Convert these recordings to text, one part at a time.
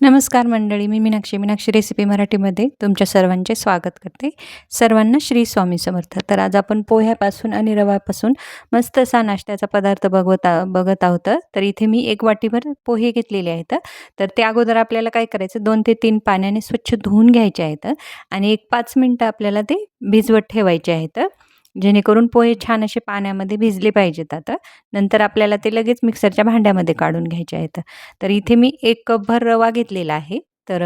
नमस्कार मंडळी मी मीनाक्षी. मीनाक्षी रेसिपी मराठीमध्ये तुमच्या सर्वांचे स्वागत करते. सर्वांना श्री स्वामी समर्थ. तर आज आपण पोह्यापासून आणि रवापासून मस्त असा नाश्त्याचा पदार्थ बघवत बघत आहोत. तर इथे मी एक वाटीभर पोहे घेतलेले आहेत. तर त्या अगोदर आपल्याला काय करायचं दोन ते तीन पाण्याने स्वच्छ धुवून घ्यायचे आहेत आणि एक पाच मिनटं आपल्याला ते भिजवत ठेवायचे आहेत. जेणेकरून पोहे छान असे पाण्यामध्ये भिजले पाहिजेत आता. नंतर आपल्याला ते लगेच मिक्सरच्या भांड्यामध्ये काढून घ्यायचे आहेत. तर इथे मी एक कपभर रवा घेतलेला आहे. तर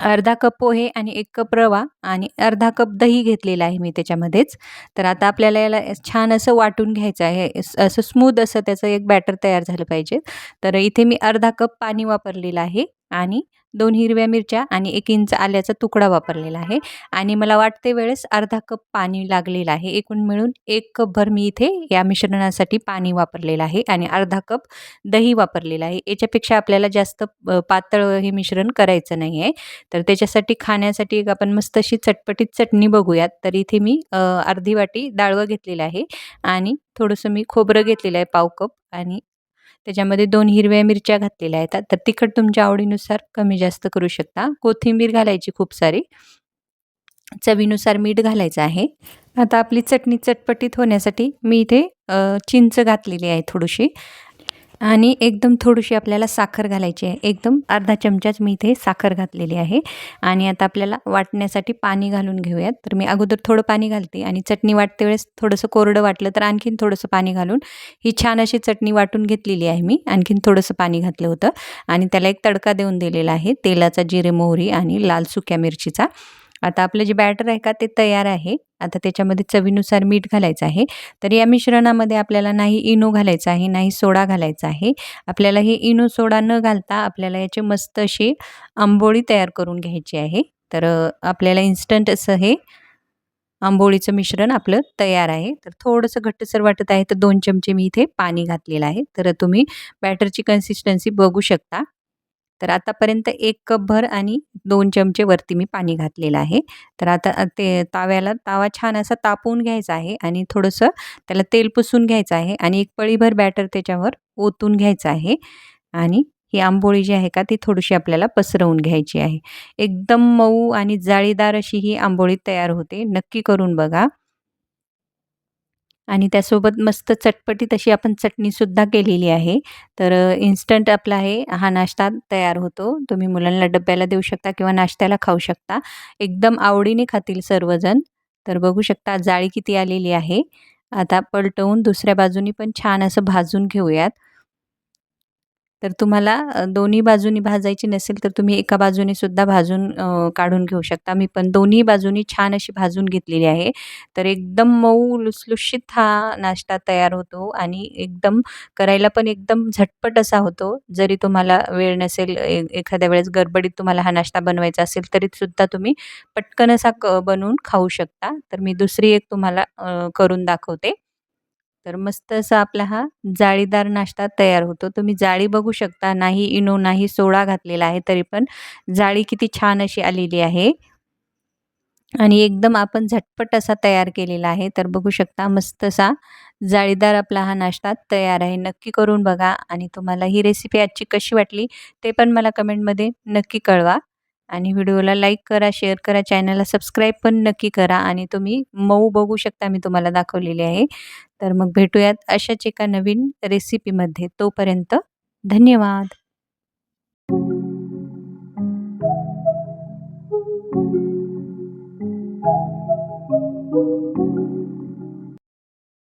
अर्धा कप पोहे आणि एक कप रवा आणि अर्धा कप दही घेतलेला आहे मी त्याच्यामध्येच. तर आता आपल्याला याला छान असं वाटून घ्यायचं आहे. असं स्मूद असं त्याचं एक बॅटर तयार झालं पाहिजे. तर इथे मी अर्धा कप पाणी वापरलेलं आहे. आणि दोन हिरव्या मिरच्या आणि एक इंच आल्याचा तुकडा वापरलेला आहे. आणि मला वाटते वेळेस अर्धा कप पाणी लागलेलं आहे. एकूण मिळून एक कपभर मी इथे या मिश्रणासाठी पाणी वापरलेलं आहे आणि अर्धा कप दही वापरलेलं आहे. याच्यापेक्षा आपल्याला जास्त पातळ हे मिश्रण करायचं नाही आहे. तर त्याच्यासाठी खाण्यासाठी एक आपण मस्त अशी चटपटीत चटणी बघूयात. तर इथे मी अर्धी वाटी डाळवं घेतलेलं आहे आणि थोडंसं मी खोबरं घेतलेलं आहे पाव कप आणि त्याच्यामध्ये दोन हिरव्या मिरच्या घातलेल्या आहेत. तर तिखट तुमच्या आवडीनुसार कमी जास्त करू शकता. कोथिंबीर घालायची खूप सारी. चवीनुसार मीठ घालायचं आहे. आता आपली चटणी चटपटीत होण्यासाठी मी इथे चिंच घातलेली आहे थोडीशी. आणि एकदम थोडीशी आपल्याला साखर घालायची आहे. एकदम अर्धा चमचाच मी इथे साखर घातलेली आहे. आणि आता आपल्याला वाटण्यासाठी पाणी घालून घेऊयात. तर मी अगोदर थोडं पाणी घालते आणि चटणी वाटते वेळेस थोडंसं कोरडं वाटलं तर आणखीन थोडंसं पाणी घालून ही छान अशी चटणी वाटून घेतलेली आहे मी. आणखीन थोडंसं पाणी घातलं होतं. आणि त्याला एक तडका देऊन दिलेला आहे तेलाचा जिरे मोहरी आणि लाल सुक्या मिरचीचा. आता आपलं जे बॅटर आहे का ते तयार आहे. आता त्याच्यामध्ये चवीनुसार मीठ घालायचं आहे. तर या मिश्रणामध्ये आपल्याला नाही इनो घालायचा आहे नाही सोडा घालायचा आहे. आपल्याला हे इनो सोडा न घालता आपल्याला याचे मस्त अशी आंबोळी तयार करून घ्यायची आहे. तर आपल्याला इन्स्टंट असं हे आंबोळीचं मिश्रण आपलं तयार आहे. तर थोडंसं घट्टसर वाटत आहे तर दोन चमचे मी इथे पाणी घातलेलं आहे. तर तुम्ही बॅटरची कन्सिस्टन्सी बघू शकता. तर आतापर्यंत एक कपभर आणि दोन चमचे वरती मी पाणी घातलेलं आहे. तर आता ते ताव्याला तावा छान असा तापवून घ्यायचा आहे आणि थोडंसं त्याला तेल पुसून घ्यायचं आहे आणि एक पळीभर बॅटर त्याच्यावर ओतून घ्यायचं आहे. आणि ही आंबोळी जी आहे का ती थोडीशी आपल्याला पसरवून घ्यायची आहे. एकदम मऊ आणि जाळीदार अशी ही आंबोळी तयार होते. नक्की करून बघा. आणि त्यासोबत मस्त चटपटीत अशी आपण चटणीसुद्धा केलेली आहे. तर इन्स्टंट आपला आहे हा नाश्ता तयार होतो. तुम्ही मुलांना डब्याला देऊ शकता किंवा नाश्त्याला खाऊ शकता. एकदम आवडीने खातील सर्वजण. तर बघू शकता जाळी किती आलेली आहे. आता पलटवून दुसऱ्या बाजूनी पण छान असं भाजून घेऊयात. तर तुम्हाला दोन्ही बाजूनी भाजायची नसेल तर तुम्ही एका बाजूने सुद्धा भाजून काढून घेऊ शकता. मी पण दोन्ही बाजूनी छान अशी भाजून घेतलेली आहे. तर एकदम मऊ लुसलुशीत हा नाश्ता तयार होतो आणि एकदम करायला पण एकदम झटपट असा होतो. जरी तुम्हाला वेळ नसेल एखाद्या वेळेस गडबडीत तुम्हाला हा नाश्ता बनवायचा असेल तरी सुद्धा तुम्ही पटकन असा क बनवून खाऊ शकता. तर मी दुसरी एक तुम्हाला करून दाखवते. तर मस्त असा आपला हा जाळीदार नाश्ता तयार होतो. तुम्ही जाळी बघू शकता नाही इनो नाही सोडा घातलेला आहे तरी पण जाळी किती छान अशी आलेली आहे. आणि एकदम आपण झटपट असा तयार केलेला आहे. तर बघू शकता मस्त असा जाळीदार आपला हा नाश्ता तयार आहे. नक्की करून बघा आणि तुम्हाला ही रेसिपी आजची कशी वाटली ते पण मला कमेंटमध्ये नक्की कळवा. आणि व्हिडिओला लाईक करा शेअर करा चॅनलला सबस्क्राईब पण नक्की करा आणि तुम्ही मऊ बघू शकता मी तुम्हाला दाखवलेली आहे. तर मग भेटूयात अशाच एका नवीन रेसिपीमध्ये तोपर्यंत धन्यवाद.